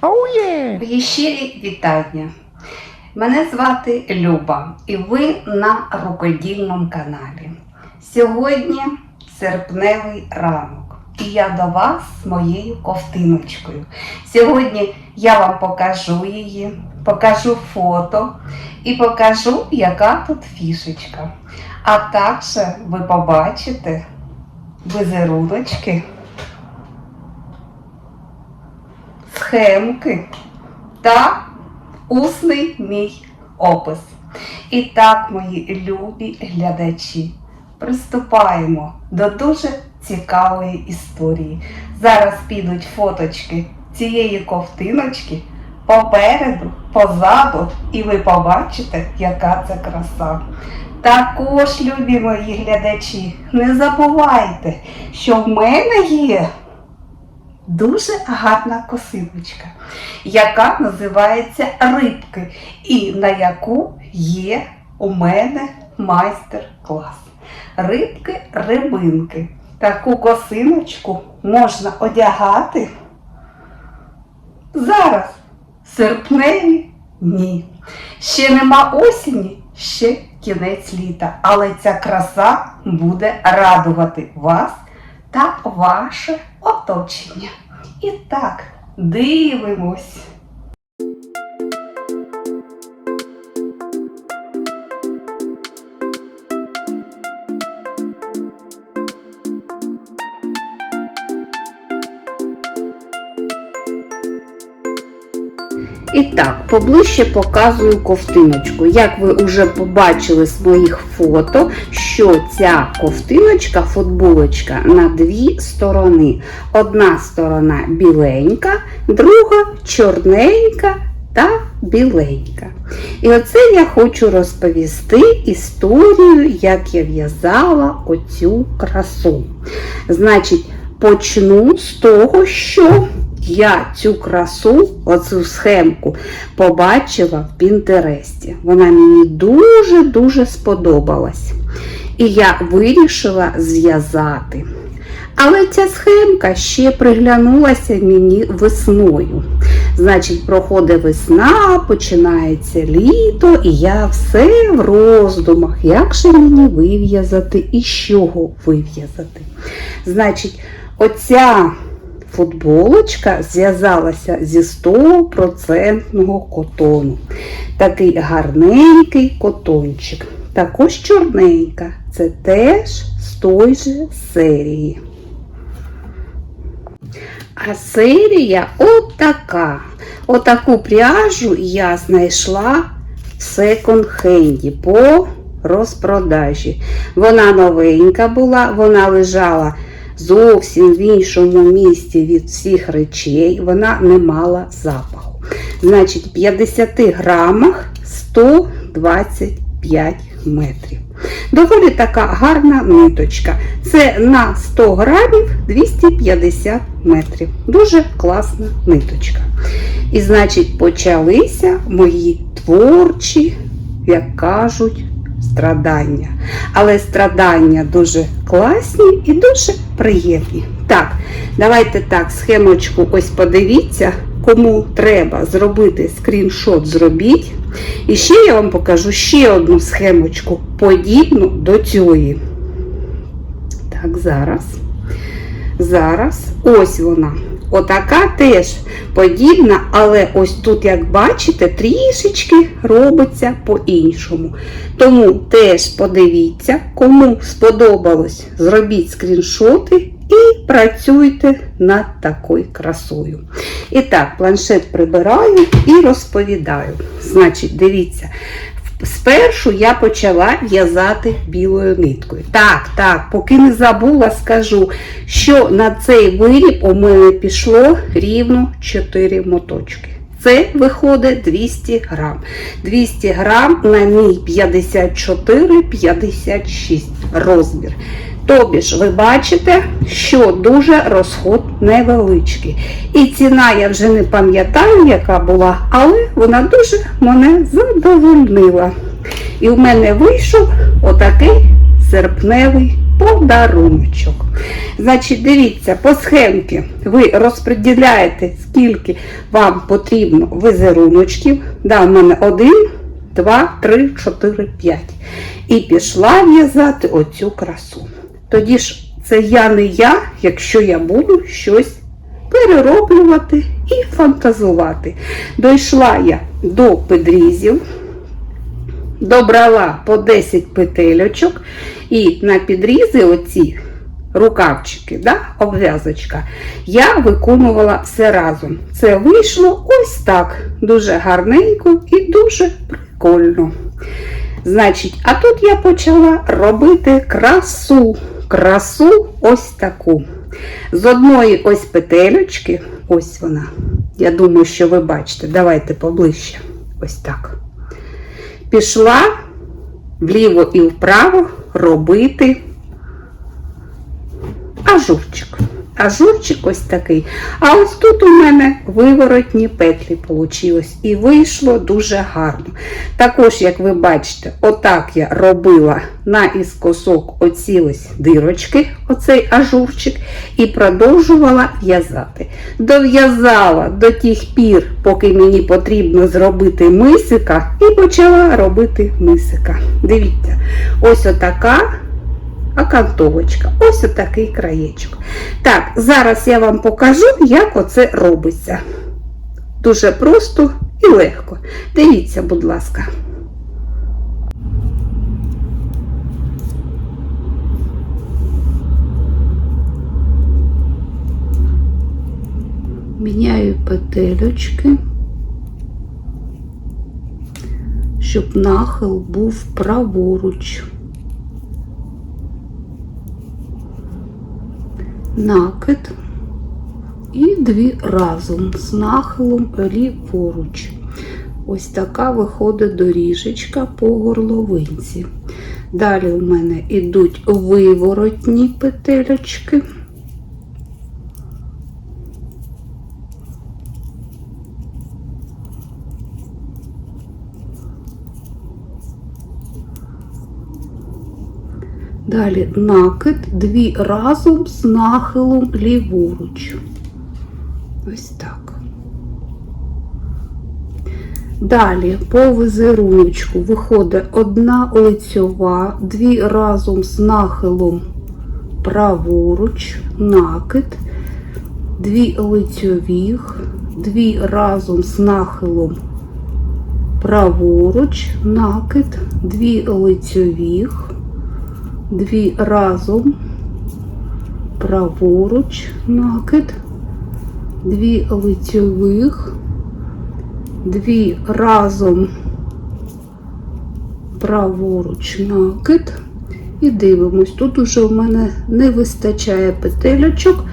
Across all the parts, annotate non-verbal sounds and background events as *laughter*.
Oh yeah! Щирі вітання. Мене звати Люба і ви на рукодільному каналі. Сьогодні серпневий ранок. І я до вас з моєю ковтиночкою. Сьогодні я вам покажу її, покажу фото і покажу, яка тут фішечка. А також ви побачите візеруночки, схемки та усний мій опис. І так, мої любі глядачі, приступаємо до дуже цікавої історії. Зараз підуть фоточки цієї ковтиночки попереду, позаду, і ви побачите, яка це краса. Також, любі мої глядачі, не забувайте, що в мене є дуже гарна косиночка, яка називається рибки, і на яку є у мене майстер-клас. Рибки-рибинки. Таку косиночку можна одягати зараз, серпневі ні. Ще нема осені, ще кінець літа, але ця краса буде радувати вас та ваше оточення. І так, дивимось. І так, поближче показую ковтиночку. Як ви вже побачили з моїх фото, що ця ковтиночка, футболочка на дві сторони. Одна сторона біленька, друга чорненька та біленька. І оце я хочу розповісти історію, як я в'язала оцю красу. Значить, почну з того, що я цю красу, оцю схемку, побачила в Пінтересті. Вона мені дуже-дуже сподобалась. І я вирішила зв'язати. Але ця схемка ще приглянулася мені весною. Значить, проходить весна, починається літо, і я все в роздумах, як же мені вив'язати і з чого вив'язати. Значить, оця футболочка зв'язалася зі 100% котону. Такий гарненький котончик. Також чорненька. Це теж з той же серії. А серія отака. Отаку пряжу я знайшла в секонд-хенді по розпродажі. Вона новенька була, вона лежала зовсім в іншому місці від всіх речей, вона не мала запаху. Значить, в 50 грамах 125 метрів. Доволі така гарна ниточка. Це на 100 грамів 250 метрів. Дуже класна ниточка. І, значить, почалися мої творчі, як кажуть, страдання. Але страдання дуже класні і дуже приємні. Так, давайте так, схемочку ось подивіться, кому треба зробити скріншот, зробіть. І ще я вам покажу ще одну схемочку, подібну до цієї. Так, зараз. Зараз ось вона. Отака теж подібна, але ось тут, як бачите, трішечки робиться по-іншому. Тому теж подивіться, кому сподобалось, зробіть скріншоти і працюйте над такою красою. І так, планшет прибираю і розповідаю. Значить, дивіться. Спершу я почала в'язати білою ниткою. Так, так, поки не забула, скажу, що на цей виріб у мене пішло рівно 4 моточки. Це виходить 200 грам. 200 грам на мій 54-56 розмір. Тобі ж ви бачите, що дуже розход невеличкий. І ціна я вже не пам'ятаю, яка була, але вона дуже мене задовольнила. І в мене вийшов отакий серпневий подаруночок. Значить, дивіться, по схемці ви розподіляєте, скільки вам потрібно візеруночків. Да, у мене один, два, три, чотири, п'ять. І пішла в'язати оцю красу. Тоді ж це я не я, якщо я буду щось перероблювати і фантазувати. Дійшла я до підрізів, добрала по 10 петельочок і на підрізи оці рукавчики, да, обв'язочка, я виконувала все разом. Це вийшло ось так, дуже гарненько і дуже прикольно. Значить, а тут я почала робити красу. Красу ось таку. З одної ось петельки, ось вона. Я думаю, що ви бачите. Давайте поближче. Ось так. Пішла вліво і вправо робити ажурчик. Ажурчик ось такий. А ось тут у мене виворотні петлі получилось. І вийшло дуже гарно. Також, як ви бачите, отак я робила на іскосок оці ось дирочки, оцей ажурчик, і продовжувала в'язати. Дов'язала до тих пір, поки мені потрібно зробити мисика, і почала робити мисика. Дивіться, ось отака окантовочка. Ось отакий краєчок. Так, зараз я вам покажу, як оце робиться. Дуже просто і легко. Дивіться, будь ласка. Міняю петельочки, щоб нахил був праворуч. Накид і дві разом з нахилом ліворуч. Ось така виходить доріжечка по горловинці. Далі у мене йдуть виворотні петелечки. Далі накид дві разом з нахилом ліворуч. Ось так. Далі по візеруночку виходить одна лицьова, дві разом з нахилом праворуч, накид, дві лицьових, дві разом з нахилом праворуч, накид, дві лицьових дві разом, праворуч накид, дві лицьових, дві разом. Праворуч накид. І дивимось, тут уже в мене не вистачає петелечок,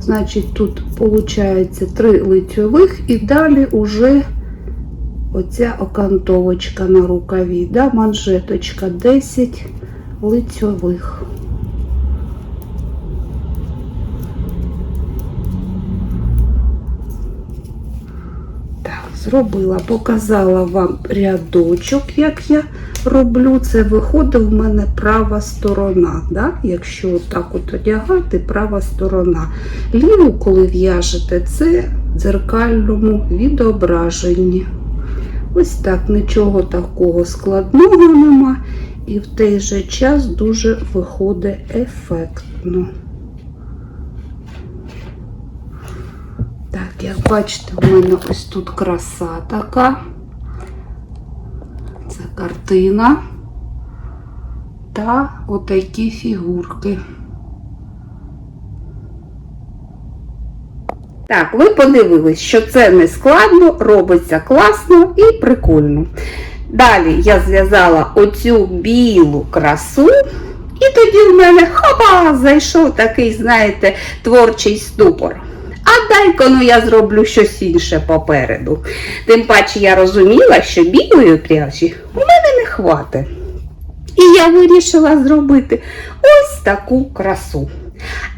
значить, тут виходить три лицьових, і далі уже оця окантовочка на рукаві, да, манжеточка 10 лицьових. Зробила, показала вам рядочок, як я роблю. Це виходить в мене права сторона. Да? Якщо так от одягати, права сторона. Ліву, коли в'яжете, це в дзеркальному відображенні. Ось так, нічого такого складного нема. І в той же час дуже виходить ефектно. Так, як бачите, в мене ось тут краса така. Це картина та отакі фігурки. Так, ви подивились, що це не складно, робиться класно і прикольно. Далі я зв'язала оцю білу красу, і тоді в мене хопа, зайшов такий, знаєте, творчий ступор. А дай-ка ну я зроблю щось інше попереду. Тим паче я розуміла, що білої пряжі у мене не хватить. І я вирішила зробити ось таку красу.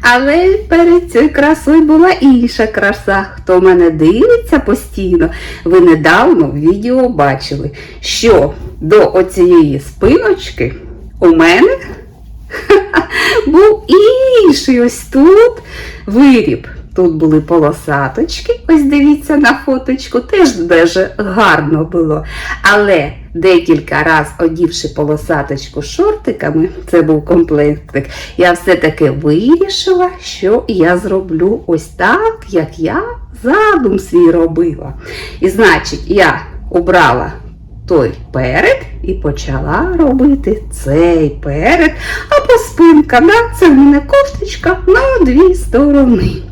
Але перед цією красою була інша краса. Хто мене дивиться постійно, ви недавно в відео бачили, що до оцієї спиночки у мене *laughs* був інший ось тут виріб. Тут були полосаточки, ось дивіться на фоточку, теж дуже гарно було. Але декілька раз одівши полосаточку шортиками, це був комплектик, я все-таки вирішила, що я зроблю ось так, як я задум свій робила. І значить, я обрала той перед і почала робити цей перед, а по спинка, да, це в мене кофточка на дві сторони.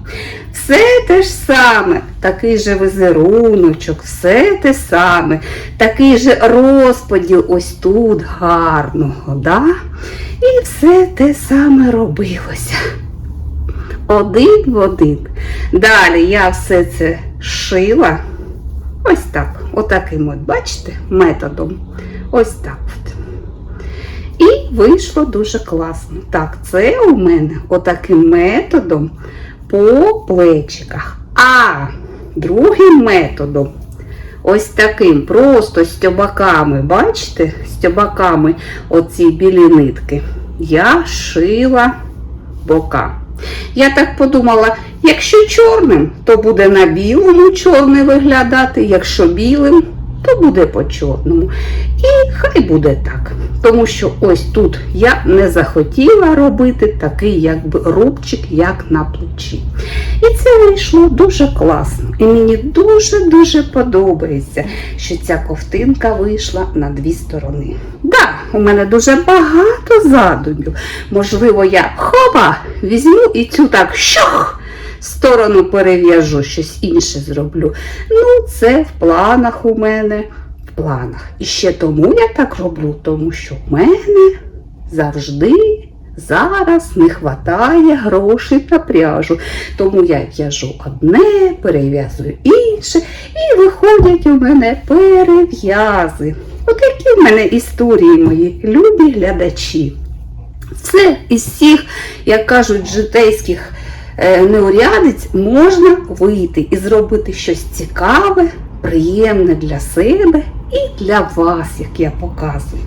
Все те ж саме, такий же візеруночок, все те саме, такий же розподіл ось тут гарного, да? і все те саме робилося. Один в один. Далі я все це шила. Ось так, отаким от, бачите, методом. Ось так от. І вийшло дуже класно. Так, це у мене отаким методом по плечиках. А другим методом, ось таким, просто стьобаками, бачите, стьобаками оці білі нитки, я шила бока. Я так подумала, якщо чорним, то буде на білому чорне виглядати, якщо білим, то буде по чорному. І хай буде так. Тому що ось тут я не захотіла робити такий якби рубчик, як на плечі. І це вийшло дуже класно. І мені дуже-дуже подобається, що ця ковтинка вийшла на дві сторони. Да, у мене дуже багато задумів. Можливо, я хопа, візьму і цю так щох, сторону перев'яжу, щось інше зроблю. Ну, це в планах у мене. В планах. І ще тому я так роблю, тому що в мене завжди зараз не вистачає грошей на пряжу. Тому я в'яжу одне, перев'язую інше, і виходять у мене перев'язи. Отакі в мене історії мої, любі глядачі. Це із всіх, як кажуть, житейських неурядиць можна вийти і зробити щось цікаве, приємне для себе і для вас, як я показую.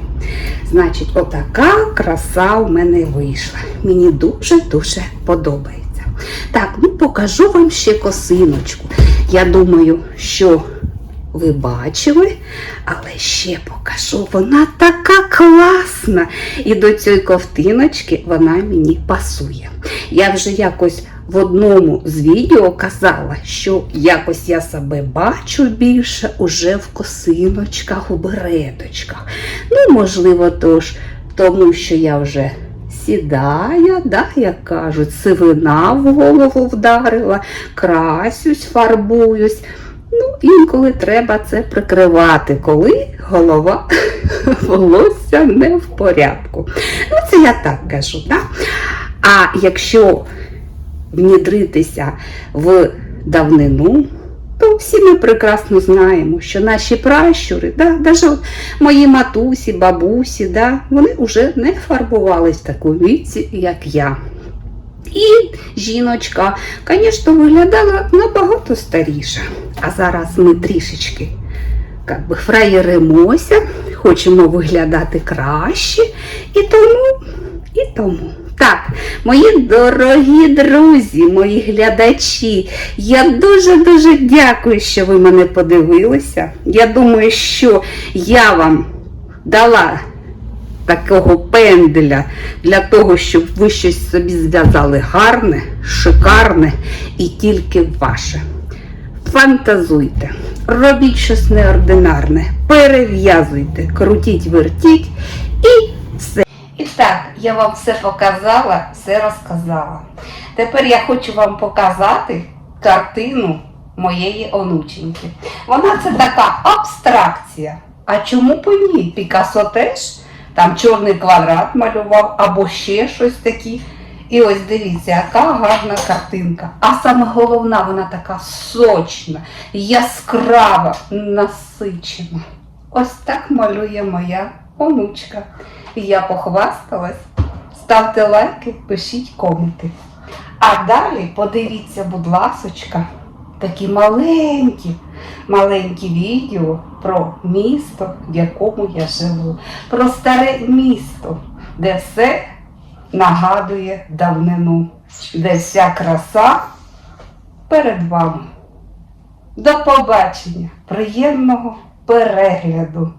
Значить, отака краса в мене вийшла. Мені дуже-дуже подобається. Так, ну покажу вам ще косиночку. Я думаю, що ви бачили, але ще покажу. Вона така класна. І до цієї ковтиночки вона мені пасує. Я вже якось в одному з відео казала, що якось я себе бачу більше уже в косиночках, у береточках. Ну, можливо, тож, тому що я вже сідаю, да, як кажуть, сивина в голову вдарила, красюсь, фарбуюсь. Ну, інколи треба це прикривати, коли голова *laughs* волосся не в порядку. Ну, це я так кажу. Да? А якщо внідритися в давнину, то всі ми прекрасно знаємо, що наші пращури, да, навіть мої матусі, бабусі, да, вони вже не фарбувались в такому віці, як я. І жіночка, звісно, виглядала набагато старіше. А зараз ми трішечки би, фраєримося, хочемо виглядати краще. І тому, і тому. Так, мої дорогі друзі, мої глядачі, я дуже-дуже дякую, що ви мене подивилися. Я думаю, що я вам дала такого пенделя для того, щоб ви щось собі зв'язали гарне, шикарне і тільки ваше. Фантазуйте, робіть щось неординарне, перев'язуйте, крутіть, вертіть і все. І так, я вам все показала, все розказала. Тепер я хочу вам показати картину моєї онученьки. Вона це така абстракція. А чому б і ні? Пікасо теж там чорний квадрат малював або ще щось таке. І ось дивіться, яка гарна картинка. А саме головна, вона така сочна, яскрава, насичена. Ось так малює моя онучка. І я похвасталась. Ставте лайки, пишіть коменти. А далі подивіться, будь ласочка, такі маленькі, маленькі відео про місто, в якому я живу, про старе місто, де все нагадує давнину, де вся краса перед вами. До побачення, приємного перегляду!